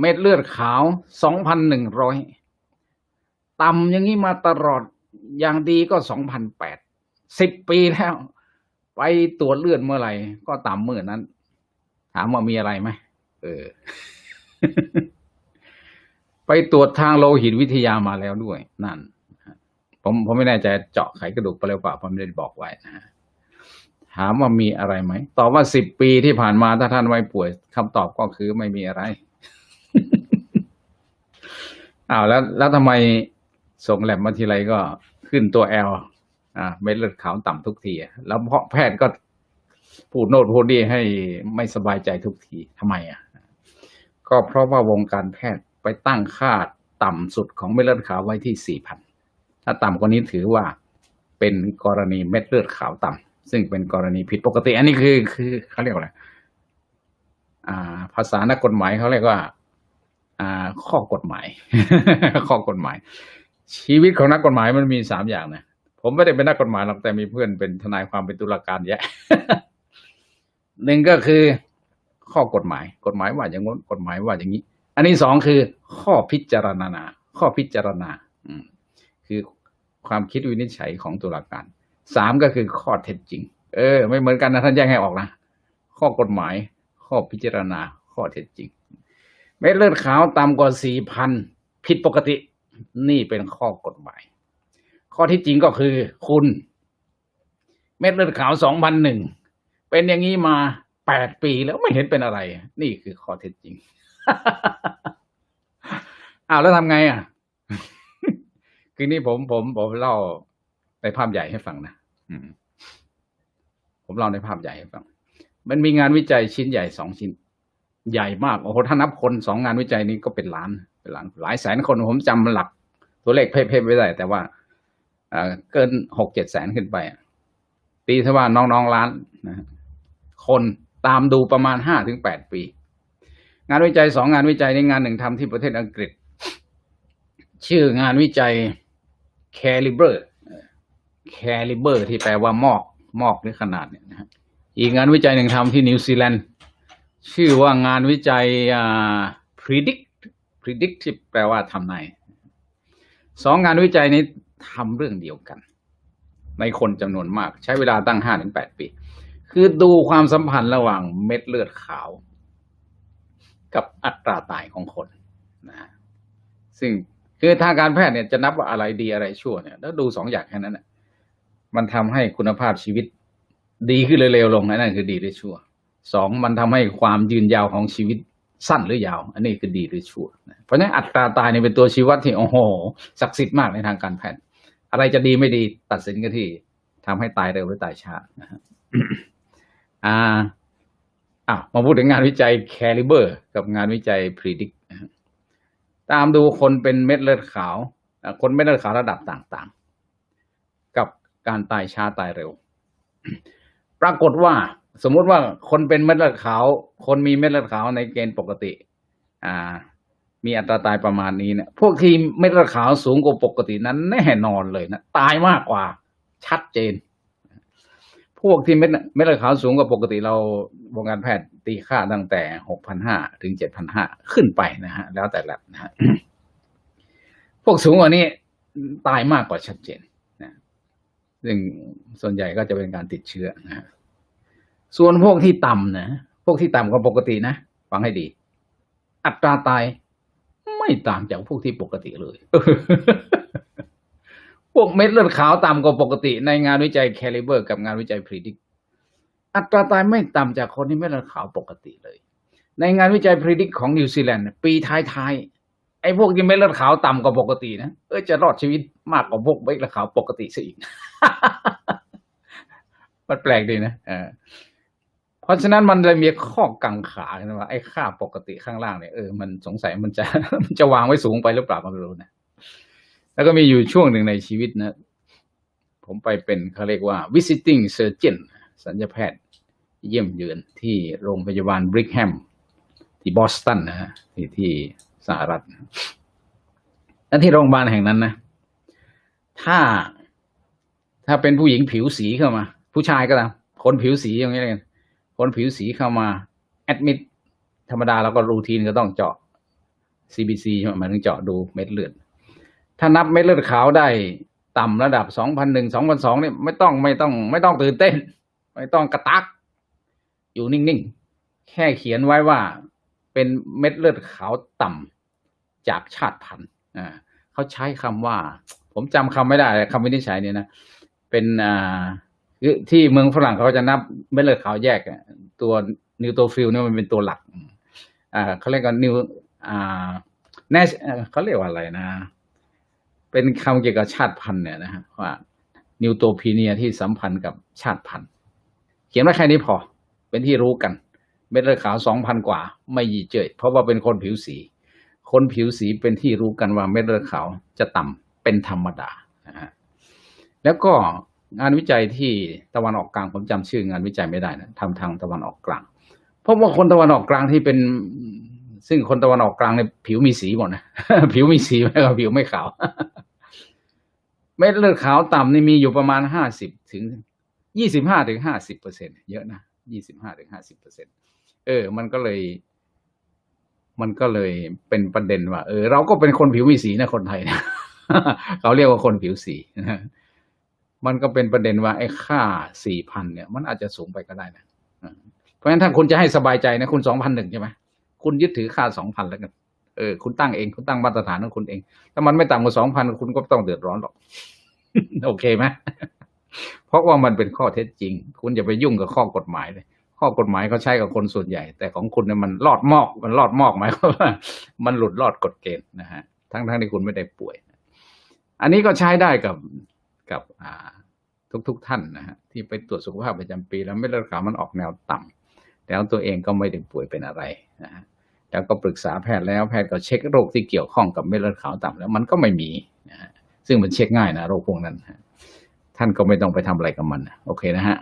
เม็ดเลือดขาวสองพันหนึ่งร้อยต่ำอย่างนี้มาตลอดอย่างดีก็สองพันแปดสิบปีแล้ว ไปตรวจเลือดเมื่อไหร่ ก็ต่ำเมื่อนั้น ถามว่ามีอะไรไหมเออ ไปตรวจทางโลหิตวิทยามาแล้วด้วย นั่นผมผมไม่แน่ใจเจาะไขกระดูกไปแล้วเปล่าผมไม่ได้บอกไว้นะฮะถามว่ามีอะไรไหม ตอบว่าสิบปีที่ผ่านมาถ้าท่านไม่ป่วยคำตอบก็คือไม่มีอะไร อ้าวแล้วแล้วทำไมส่งแลบมาทีไรก็ขึ้นตัวแอลอ่าเม็ดเลือดขาวต่ำทุกทีอะแล้วเพราะแพทย์ก็พูดโน่นพูดนี่ให้ไม่สบายใจทุกทีทำไมอะ ก็เพราะว่าวงการแพทย์ไปตั้งค่าต่ำสุดของเม็ดเลือดขาวไว้ที่สี่พันถ้าต่ำกว่านี้ถือว่าเป็นกรณีเม็ดเลือดขาวต่ำซึ่งเป็นกรณีผิดปกติ อันนี้คือคือเขาเรียกว่าอะไรอ่าภาษานักกฎหมายเขาเรียกว่า ข้อกฎหมาย ข้อกฎหมาย ชีวิตของนักกฎหมายมันมีสามอย่างนะผมไม่ได้เป็นนักกฎหมายหรอกแต่มีเพื่อนเป็นทนายความเป็นตุลาการแยะหนึ่งก็คือข้อกฎหมาย กฎหมายว่าอย่างงู้นกฎหมายว่าอย่างนี้ อันนี้สองคือ ข้อพิจารณา ข้อพิจารณาคือความคิดวินิจฉัยของตุลาการสามก็คือข้อเท็จจริง เออ ไม่เหมือนกันนะท่านแยกให้ออกนะข้อกฎหมาย ข้อพิจารณา ข้อเท็จจริง เม็ดเลือดขาวต่ำกว่าสี่พันผิดปกตินี่เป็นข้อกฎหมาย ข้อที่จริงก็คือคุณ เม็ดเลือดขาวสองพันหนึ่งเป็นอย่างนี้มาแปดปีแล้วไม่เห็นเป็นอะไร นี่คือข้อเท็จจริงอ้าวแล้วทำไงอะ คือนี่ผมผมผมเล่าในภาพใหญ่ให้ฟังนะอืมผมเล่าในภาพใหญ่ให้ฟัง มันมีงานวิจัยชิ้นใหญ่สองชิ้น ใหญ่มากโอ้โหถ้านับคนสองงานวิจัยนี้ก็เป็นล้านเป็นล้านหลายแสนคนผมจำหลักตัวเลขเพ่ๆไม่ได้แต่ว่าเกินหกเจ็ดแสนขึ้นไปตีซะว่าน้องๆล้านนะคนตามดูประมาณห้าถึงแปดปี งานวิจัยสองงานวิจัยในงานหนึ่งทำที่ประเทศอังกฤษ ชื่องานวิจัย caliber caliber ที่แปลว่ามอกมอกหรือขนาดเนี่ยนะฮะอีกงานวิจัยหนึ่งทำที่นิวซีแลนด์ ชื่อว่างานวิจัยอ่า predict predict ที่แปลว่าทำนายสองงานวิจัยนี้ทำเรื่องเดียวกัน ในคนจำนวนมาก ใช้เวลาตั้งห้าถึงแปดปี คือดูความสัมพันธ์ระหว่างเม็ดเลือดขาว กับอัตราตายของคนนะซึ่งคือทางการแพทย์เนี่ยจะนับว่าอะไรดีอะไรชั่วเนี่ยแล้วดูสองอย่างแค่นั้นนะมันทำให้คุณภาพชีวิตดีขึ้นเร็วๆลงนะนั่นคือดีหรือชั่ว สองมันทำให้ความยืนยาวของชีวิตสั้นหรือยาว อันนี้คือดีหรือชั่วเพราะฉะนั้นอัตราตายเนี่ยเป็นตัวชี้วัดที่โอ้โหศักดิ์สิทธิ์มากในทางการแพทย์อะไรจะดีไม่ดีตัดสินกันที่ทำให้ตายเร็วหรือตายช้าอ่าอะมาพูดถึงงานวิจัย Caliber กับงานวิจัย Predict นะฮะตามดูคนเป็นเม็ดเลือดขาว คนเม็ดเลือดขาวระดับต่างๆ กับการตายช้าตายเร็ว ปรากฏว่า สมมุติว่าคนเป็นเม็ดเลือดขาว คนมีเม็ดเลือดขาวในเกณฑ์ปกติ อ่า มีอัตราตายประมาณนี้เนี่ยพวกที่เม็ดเลือดขาวสูงกว่าปกตินั้นแน่นอนเลยนะตายมากกว่า ชัดเจน พวกที่เม็ดเม็ดเลือดขาวสูงกว่าปกติเราวงการแพทย์ตีค่าตั้งแต่หกพันห้าถึงเจ็ดพันห้าขึ้นไปนะฮะ แล้วแต่ละนะฮะพวกสูงกว่านี้ตายมากกว่าชัดเจนนะซึ่งส่วนใหญ่ก็จะเป็นการติดเชื้อนะฮะ ส่วนพวกที่ต่ำนะพวกที่ต่ำกว่าปกตินะฟังให้ดี อัตราตายไม่ต่างจากพวกที่ปกติเลย พวกเม็ดเลือดขาวต่ำกว่าปกติ ในงานวิจัย Caliber กับงานวิจัย Predict อัตราตายไม่ต่ำจากคนที่เม็ดเลือดขาวปกติเลย ในงานวิจัย Predict ของนิวซีแลนด์ปีท้ายๆไอ้พวกที่เม็ดเลือดขาวต่ำกว่าปกตินะเออจะรอดชีวิตมากกว่าพวกเม็ดเลือดขาวปกติซะอีกมันแปลกดีนะเออ เพราะฉะนั้นมันเลยมีข้อกังขานะว่าไอ้ค่าปกติข้างล่างเนี่ยเออมันสงสัยมันจะมันจะวางไว้สูงไปหรือเปล่าไม่รู้นะแล้วก็มีอยู่ช่วงหนึ่งในชีวิตนะ ผมไปเป็นเขาเรียกว่า visiting surgeon สัญญาแพทย์เยี่ยมเยือนที่โรงพยาบาลบริกแฮมที่บอสตันนะฮะที่ที่สหรัฐและที่โรงพยาบาลแห่งนั้นนะ ถ้าถ้าเป็นผู้หญิงผิวสีเข้ามา ผู้ชายก็ตามคนผิวสีอย่างนี้เลย คนผิวสีเข้ามาแอดมิดธรรมดาเราก็รูทีนก็ต้องเจาะ CBC ใช่ไหมมันถึงเจาะดูเม็ดเลือด ถ้านับเม็ดเลือดขาวได้ต่ำระดับ2001 2002เนี่ยไม่ต้องไม่ต้อง ไม่ต้องตื่นเต้น ไม่ต้องกระตัก อยู่นิ่งๆ แค่เขียนไว้ว่าเป็นเม็ดเลือดขาวต่ำจากชาติพันธุ์อ่าเขาใช้คำว่า ผมจำคำไม่ได้คำวินิจฉัยเนี่ยนะ เป็นอ่า คือที่เมืองฝรั่งเขาจะนับเม็ดเลือดขาวแยกตัวนิวโตฟิลเนี่ยมันเป็นตัวหลัก อ่าเขาเรียกว่านิวอ่าแนชเขาเรียกว่าอะไรนะ เป็นคำเกี่ยวกับชาติพันธุ์เนี่ยนะฮะว่า นิวโตพีเนียที่สัมพันธ์กับชาติพันธุ์ เขียนไว้แค่นี้พอ เป็นที่รู้กัน เม็ดเลือดขาวสองพันกว่า ไม่ยีเจยเพราะว่าเป็นคนผิวสี คนผิวสีเป็นที่รู้กันว่าเม็ดเลือดขาวจะต่ำเป็นธรรมดานะฮะแล้วก็ งานวิจัยที่ตะวันออกกลางผมจำชื่องานวิจัยไม่ได้นะทำทางตะวันออกกลางเพราะว่าคนตะวันออกกลางที่เป็น ซึ่งคนตะวันออกกลางเนี่ยผิวมีสีหมดนะผิวมีสีไม่ก็ผิวไม่ขาวเม็ดเลือดขาวต่ำนี่มีอยู่ประมาณห้าสิบถึงยี่สิบห้าถึงห้าสิบเปอร์เซ็นเยอะนะยี่สิบห้าถึงห้าสิบเปอร์เซ็นเออ มันก็เลย มันก็เลยเป็นประเด็นว่า เออ เราก็เป็นคนผิวมีสีนะคนไทยนะ เขาเรียกว่าคนผิวสีนะ มันก็เป็นประเด็นว่าไอ้ค่าสี่พันเนี่ย มันอาจจะสูงไปก็ได้นะเพราะฉะนั้นถ้าคุณจะให้สบายใจนะคุณสองพันหนึ่งใช่ไหมคุณยึดถือค่าสองพันแล้วกันเออคุณตั้งเองคุณตั้งมาตรฐานของคุณเอง ถ้ามันไม่ต่ำกว่าสองพันคุณก็ต้องเดือดร้อนหรอก โอเคไหมเพราะว่ามันเป็นข้อเท็จจริง คุณอย่าไปยุ่งกับข้อกฎหมายเลยข้อกฎหมายเขาใช้กับคนส่วนใหญ่ แต่ของคุณเนี่ยมันลอดมอกมันลอดมอกหมายความว่ามันหลุดลอดกฎเกณฑ์นะฮะทั้งทั้งที่คุณไม่ได้ป่วย อันนี้ก็ใช้ได้กับ กับทุกๆทท่านนะฮะที่ไปตรวจสุขภาพประจำปี แล้วไม่เลือดขาวมันออกแนวต่ำแล้วตัวเองก็ไม่ได้ป่วยเป็นอะไรนะฮะแล้วก็ปรึกษาแพทย์แล้วแพทย์ก็เช็คโรคที่เกี่ยวข้องกับเม็ดเลือดขาวต่ำแล้วมันก็ไม่มีนะฮะซึ่งมันเช็คง่ายนะโรคพวกนั้น ท่านก็ไม่ต้องไปทำอะไรกับมัน โอเคนะฮะ